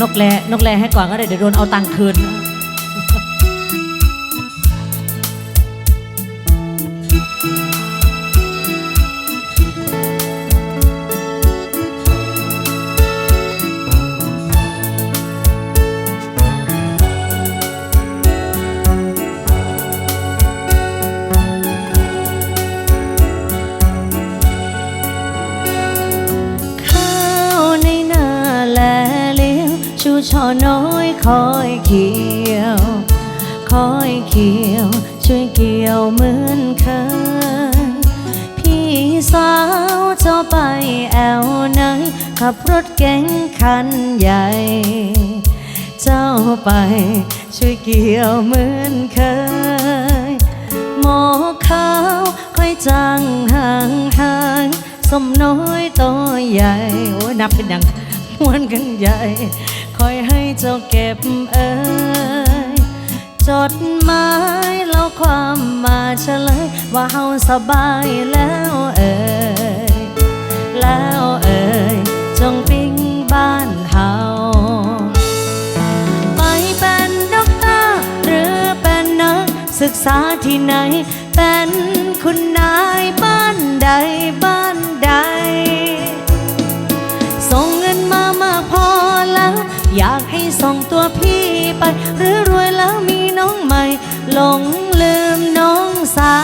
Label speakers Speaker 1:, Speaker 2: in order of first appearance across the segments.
Speaker 1: นกแรนกแรให้ก่อนก็ได้เดี๋ยวโดนเอาตังค์คืน ชูช่อน้อยคอยเขียว คอยเขียว ช่วยเกี่ยวเหมือนเคยพี่สาวเจ้าไปแอวไหนขับรถเก๋งคันใหญ่ เจ้าไปช่วยเกี่ยวเหมือนเคยหมอขาวค่อยจางห่างห่างสมน้อยตัวใหญ่ โอ้ยนับเป็นอย่างม้วนกันใหญ่ คอยให้เจ้าเก็บเอ่ยจดหมายแล้วความมาเฉลย ว่าเฮาสบายแล้วเอ่ยแล้วเอ่ยจงปิ้งบ้านเฮาไปเป็นด็อกเตอร์หรือเป็นนักศึกษาที่ไหน เป็นคุณนายากให้ส่งตัวพี่ไป หรือรวยแล้วมีน้องใหม่ หลงลืมน้องสา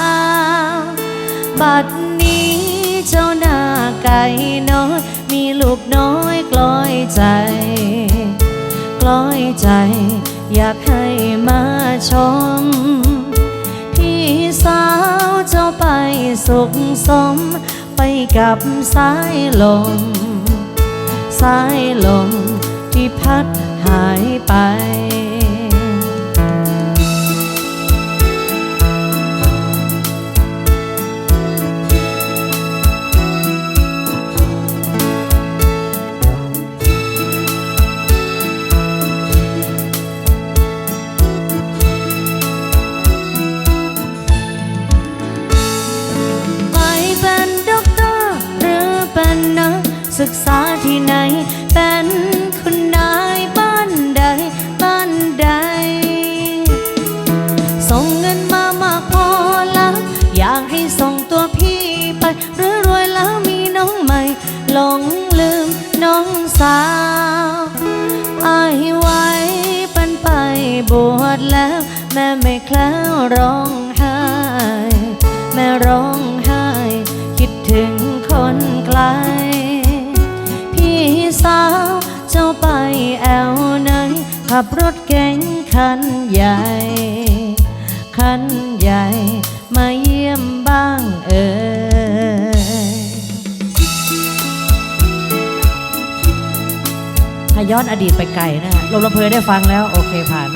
Speaker 1: ว บัดนี้เจ้าหน้าไก่น้อยมีลูกน้อยกลอยใจ กลอยใจ อยากให้มาชม พี่สาวเจ้าไปสุขสม ไปกับสายลม สายลม ที่พัดหายไปเป็นด็อหรือเป็นนักศึกษาที่ไหน สาวอายไว้เป็นไปบวชแล้ว แม่ไม่แคล้วร้องไห้ แม่ร้องไห้ คิดถึงคนไกล พี่สาวเจ้าไปแอวไหนขับรถเก๋งคันใหญ่ คันใหญ่มา ถ้าย้อนอดีตไปไกลนะฮะลมลำเพยได้ฟังแล้ว โอเคผ่าน